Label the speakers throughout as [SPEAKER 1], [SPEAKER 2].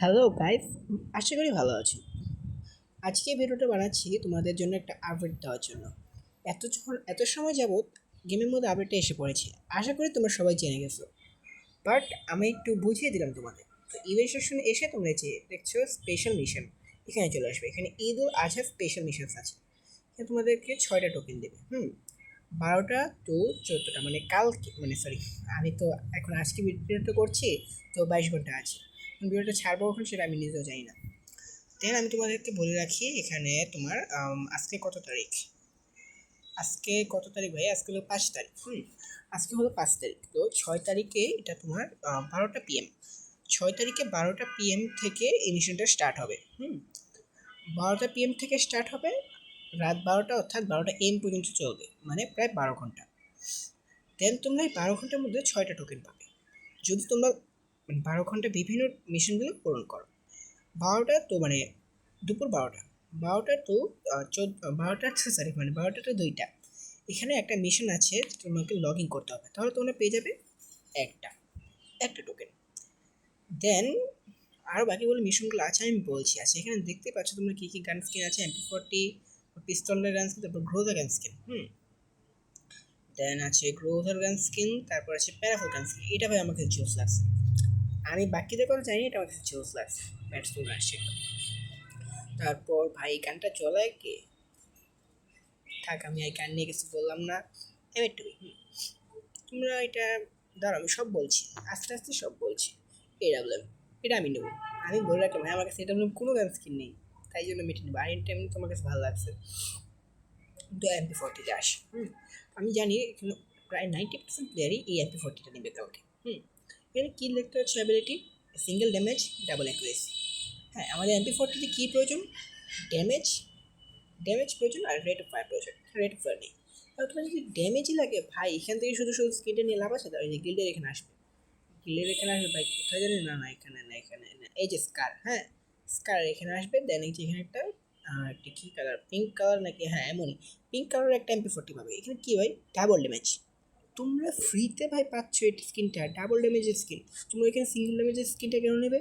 [SPEAKER 1] Hello guys আশা করি ভালো আছো। আজকে ভিডিওটা বানাচ্ছি তোমাদের জন্য একটা আপডেট দেওয়ার জন্য। এত এত সময় যাবত গেমের মধ্যে আপডেটটা এসে পড়েছে। আশা করি তোমরা সবাই জেনে গেছো। বাট আমি একটু বুঝিয়ে দিলাম তোমাদের। তো ইভেন্ট সেশনে এসে তোমরা যে দেখছ স্পেশাল মিশন এখানে চলে আসবে। এখানে ঈদ উল আজহা স্পেশাল মিশনস আছে। এখানে তোমাদেরকে ছয়টা টোকেন দেবে। হুম? বারোটা টু চোদ্দোটা। মানে কালকে মানে সরি আমি তো এখন আজকে ভিডিওটা করছি, তো বাইশ ঘণ্টা আছে। ভিডিওটা ছাড়বো কখন সেটা আমি নিজেও জানি না। দেন আমি তোমাদেরকে বলে রাখি, এখানে তোমার আজকে কত তারিখ? আজকে কত তারিখ ভাই? আজকে হলো পাঁচ তারিখ। হুম, আজকে হলো পাঁচ তারিখ। তো ছয় তারিখে এটা তোমার বারোটা পিএম ছয় তারিখে বারোটা পিএম থেকে এই মিশনটা স্টার্ট হবে। হুম, বারোটা পিএম থেকে স্টার্ট হবে, রাত বারোটা অর্থাৎ বারোটা এম পর্যন্ত চলবে মানে প্রায় বারো ঘণ্টা। দেন তোমরা এই বারো ঘণ্টার মধ্যে ছয়টা টোকেন পাবে। যদি তোমরা মানে বারো ঘণ্টা বিভিন্ন মিশনগুলো পূরণ করো। বারোটা তো মানে দুপুর বারোটা। বারোটা টু চোদ্দ, বারোটা সরি মানে বারোটা টু দুইটা। এখানে একটা মিশন আছে, তোমাকে লগ ইন করতে হবে। তাহলে তোমরা পেয়ে যাবে একটা একটা টোকেন দেন আরও বাকিগুলো মিশনগুলো আছে, আমি বলছি। আছে এখানে দেখতে পাচ্ছ তোমরা কী কী গান স্কিন আছে এমপি ফোরটি পিস্তলের গান স্কিন তারপর গ্রোজার গান স্কিন হুম। দেন আছে গ্রোজার গান স্কিন তারপর আছে প্যারাফল গান স্কিন এটা ভাই আমাকে জোস লাগছে। আমি বাকিদের কথা জানি, এটা আমার কাছে জোস লাগছে ব্যাটসম্যান আসছে তারপর ভাই, এই গানটা চলায় কে? থাক, আমি এই গান নিয়ে কিছু বললাম না। একটু তোমরা এটা, দাঁড়াও, আমি সব বলছি। আস্তে আস্তে সব বলছি। এডাব্লিউএম এটা আমি নেব। আমি বলে রাখলাম, ভাই, আমার কাছে এডাব্লিউএম কোনো গান স্কিন নেই। তাই জন্য আমি এটা নেব। আর এটা এমনি তোমার কাছে ভালো লাগছে। তো এমপি ফোরটিতে আসে, হুম। আমি জানি এখানে প্রায় নাইনটি পার্সেন্ট প্লেয়ারই এই এমপি ফোরটিটা নেবে কাউকে, হুম। এখানে কী লিখতে হচ্ছে ability single damage double accuracy হ্যাঁ আমাদের এমপি ফোরটিতে কী প্রয়োজন? ড্যামেজ ড্যামেজ প্রয়োজন আর রেট অফ ফায়ার প্রয়োজন। রেট অফ ফায়ার নেই। তাহলে তোমার যদি ড্যামেজই লাগে, ভাই, এখান থেকে শুধু শুধু স্কিনটা নিয়ে লাভ আছে? তাহলে গিল্ডের এখানে আসবে। গিল্ডের এখানে আসবে, ভাই, কোথায় জানি? না না, এখানে না এখানে, না, এই যে স্কার হ্যাঁ? স্কার এখানে আসবে দেন এই যে এখানে একটা একটা কী কালার পিঙ্ক কালার নাকি? হ্যাঁ এমনই। পিঙ্ক কালারের একটা এমপি ফোরটি পাবে। এখানে কী, ভাই? ডাবল ড্যামেজ তোমরা ফ্রিতে ভাই পাচ্ছ এই স্কিনটা ডাবল ড্যামেজের স্কিন তোমরা এখানে সিঙ্গেল ড্যামেজের স্কিনটা কেন নেবে?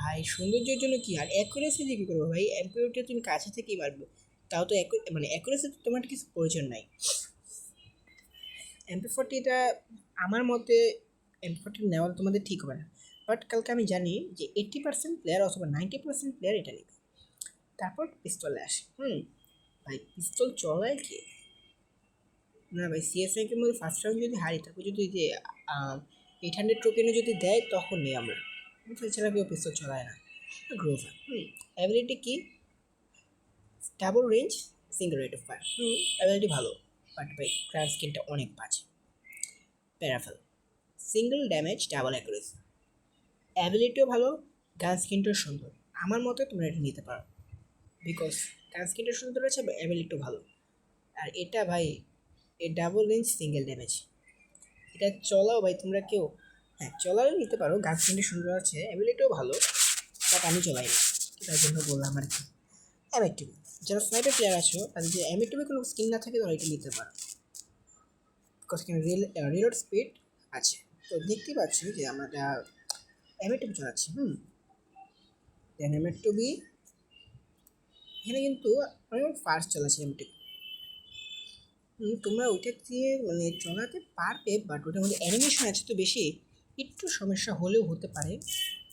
[SPEAKER 1] ভাই, সৌন্দর্যের জন্য কি? আর অ্যাকুরেসি দিয়ে কী করব ভাই? এমপিওটা তুমি কাছে থেকেই মারবে তাও তো মানে অ্যাকুরেসি তো তোমার কিছু প্রয়োজন নাই। এমপি ফোরটিটা আমার মতে এমপি ফোরটি নেওয়া তোমাদের ঠিক হবে না। বাট কালকে আমি জানি যে এইট্টি পার্সেন্ট প্লেয়ার অথবা নাইনটি পার্সেন্ট প্লেয়ার এটা নেবে। তারপর পিস্তলে আসে। হুম, ভাই পিস্তল চলায় কে? না ভাই সিএস র্যাঙ্কের মধ্যে ফার্স্ট রাউন্ড যদি হারি তারপর যদি যে এইট হান্ড্রেড টোকেনে যদি দেয় তখন নেই আমরা। এছাড়া কেউ পিস্তল চলায় না। গ্রোভার হুম। অ্যাবিলিটি কি? Double range single rate of fire hmm. Ability ভালো বাট ভাই ক্রার স্কিনটা অনেক বাজে। প্যারাফেল সিঙ্গেল ড্যামেজ ডাবল অ্যাকুরেসি অ্যাবিলিটিও ভালো গান স্কিনটাও সুন্দর। আমার মতে তোমরা এটা নিতে পারো। বিকজ গান স্কিনটা সুন্দর আছে অ্যাবিলিটিও ভালো। আর এটা ভাই এ ডাবল রেঞ্জ সিঙ্গেল ড্যামেজ এটা চলাও ভাই তোমরা কেউ হ্যাঁ চলাও নিতে পারো গান স্কিনটা সুন্দর আছে অ্যাবিলিটিও ভালো বাট আমি চলাই না তার জন্য বললাম আর কি। অ্যামেটিভ যারা স্নাইপার প্লেয়ার আছো তাদের যদি অ্যামেটিভে কোনো স্কিন না থাকে তাহলে এটা নিতে পারো। বিকজ এখানে রিল রিলোড স্পিড আছে। তো দেখতেই পাচ্ছি যে আমরা অ্যামেটিভ চালাচ্ছি হুম। দেন অ্যামেটিভি এখানে কিন্তু আমি ফার্স্ট চালাচ্ছি হুম, তোমরা ওইটা দিয়ে মানে চলাতে পারবে বাট ওটার মধ্যে অ্যানিমেশন আছে তো বেশি। একটু সমস্যা হলেও হতে পারে,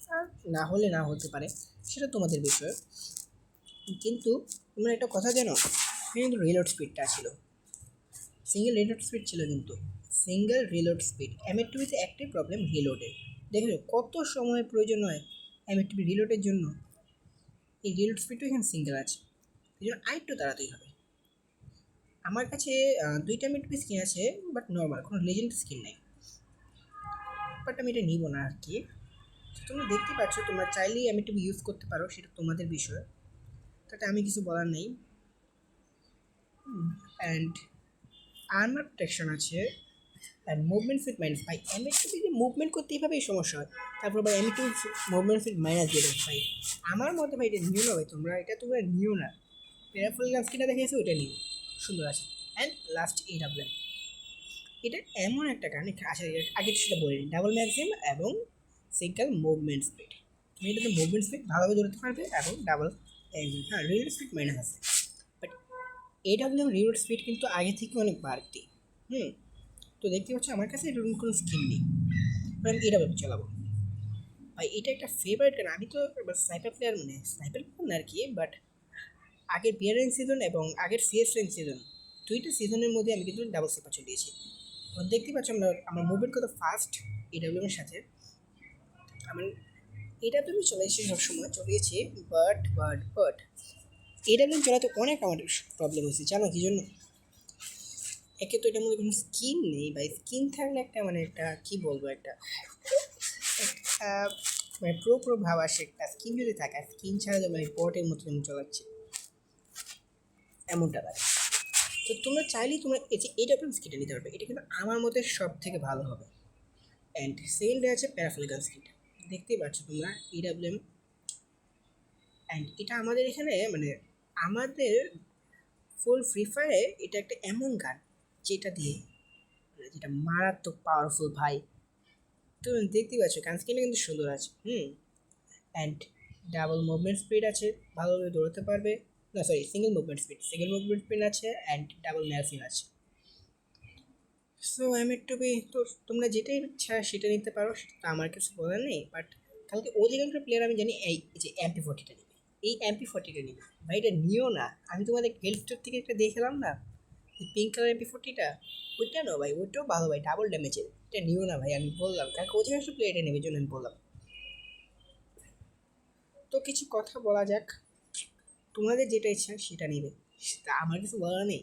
[SPEAKER 1] আর না হলে না হতে পারে, সেটা তোমাদের বিষয়। কিন্তু তোমরা একটা কথা জানো কিন্তু রিলোড স্পিডটা ছিল। সিঙ্গেল রিলোড স্পিড ছিল কিন্তু। সিঙ্গেল রিলোড স্পিড এমএটিভিতে একটাই প্রবলেম রিলোডের দেখো কত সময় প্রয়োজন হয় এমএটিভি রিলোডের জন্য? এই রিলোড স্পিডও এখানে সিঙ্গেল আছে। এই জন্য আরেকটু তাড়াতাড়ি হবে। আমার কাছে দুইটা এমএটিভি স্কিন আছে বাট নর্মাল, কোনো লেজেন্ড স্কিন নেই। বাট আমি এটা নিব না আর কি। তোমরা দেখতে পাচ্ছ, তোমরা চাইলেই এমএটিভি ইউজ করতে পারো, সেটা তোমাদের বিষয়। তাতে আমি কিছু বলার নেই। অ্যান্ড আর্মার প্রোটেকশন আছে। অ্যান্ড মুভমেন্ট ফিট মাইনাস ভাই এম একটু যদি মুভমেন্ট করতে এইভাবেই সমস্যা হয়, তারপর ভাই M two movement fit minus দিয়ে দেবে, ভাই। আমার মতে ভাই, এটা নিও না ভাই, তোমরা, এটা তোমরা নিও না। পেরাফুল গাছ কিনা দেখেছ ওটা নিও। সুন্দর আছে। অ্যান্ড লাস্ট এ ডাবল এটা এমন একটা গান আচ্ছা আগে সেটা বলিনি। ডাবল ম্যাক্সিম এবং সিঙ্গেল মুভমেন্ট স্পিড তুমি এটাতে মুভমেন্ট স্পিড ভালোভাবে দৌড়াতে পারবে এবং ডাবল হ্যাঁ রিলোড স্পিড মাইনাস আছে। বাট এ এডাব্লিউ রিলোড স্পিড কিন্তু আগে থেকে অনেক বাড়তি। হুম? তো দেখতে পাচ্ছ আমার কাছে এরকম কোনো স্কিন নেই। আমি এডাব্লিউ চালাবো। ভাই, এটা একটা ফেভারিট গান। আমি তো এবার স্নাইপার প্লেয়ার মানে স্নাইপার না আর কি বাট আগের বিয়ারেন সিজন এবং আগের সিএস রেন সিজন দুইটা সিজনের মধ্যে আমি কিন্তু ডাবল সিপার চলিয়েছি তো দেখতে পাচ্ছ আমরা, আমার মুভমেন্ট কত ফাস্ট এডাব্লিউ এর সাথে। আমার এডাব্লিউ চলেছি সবসময় চলিয়েছি বাট বাট বাট এডাব্লিউ চলাতে অনেক আমার প্রবলেম হয়েছে, জানো কি জন্য? একে তো এটার মধ্যে কোনো স্কিন নেই বা স্কিন থাকলে একটা মানে একটা, কী বলব একটা মানে প্রো প্রো ভাব আসে, একটা স্কিন যদি থাকে স্কিন ছাড়া তো মানে পটের মতো আমি চালাচ্ছি। এমনটা লাগে। তো তোমরা চাইলেই তোমরা এই যে এইটা আপনার স্কিনটা নিতে পারবে, এটা কিন্তু আমার মতে সব থেকে ভালো হবে। অ্যান্ড সেকেন্ডে আছে প্যারাফলিকান স্কিনটা দেখতেই পাচ্ছ তোমরা ইডাব্লিউএম অ্যান্ড এটা আমাদের এখানে মানে আমাদের ফুল ফ্রি ফায়ারে এটা একটা এমন গান, যেটা দিয়ে মানে যেটা মারাত্মক পাওয়ারফুল ভাই। তুমি দেখতেই পাচ্ছ গান স্কিনটা কিন্তু সুন্দর আছে। হুম। অ্যান্ড ডাবল মুভমেন্ট স্পিড আছে, ভালোভাবে দৌড়াতে পারবে। না sorry single movement speed single movement speed আছে অ্যান্ড ডাবল ম্যালফিন আছে। সো এম টু বি তো তোমরা যেটাই ইচ্ছা সেটা নিতে পারো, সেটা আমার কিছু বলার নেই বাট কালকে অধিকাংশ প্লেয়ার আমি জানি এই যে এমপি ফোর্টিটা নেবে। এই এমপি ফোর্টিটা নেবে। ভাই, এটা নিও না। আমি তোমাদের হেলথ স্টোর থেকে একটা দেখলাম না পিঙ্ক কালার এমপি ফোর্টিটা ওইটা না ভাই, ওইটাও ভালো ভাই ডাবল ড্যামেজের এটা নিও না ভাই, আমি বললাম। কালকে অধিকাংশ প্লেয়ার এটা নেবে জন্য আমি বললাম। তো কিছু কথা বলা যাক। তোমাদের যেটা ইচ্ছা সেটা নেবে। আমার কিছু বলার নেই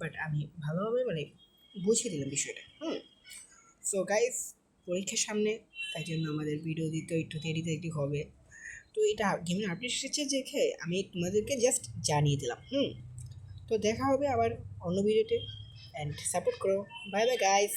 [SPEAKER 1] বাট আমি ভালোভাবে মানে বুঝিয়ে দিলাম বিষয়টা, হুম? সো গাইস পরীক্ষার সামনে, তাই জন্য আমাদের ভিডিও দিতে, একটু দেরি দেরি হবে। তো এটা গেমের আপডেট এসেছে দেখে আমি তোমাদেরকে জাস্ট জানিয়ে দিলাম, হুম? তো দেখা হবে আবার অন্য ভিডিওতে অ্যান্ড সাপোর্ট করো। Bye bye guys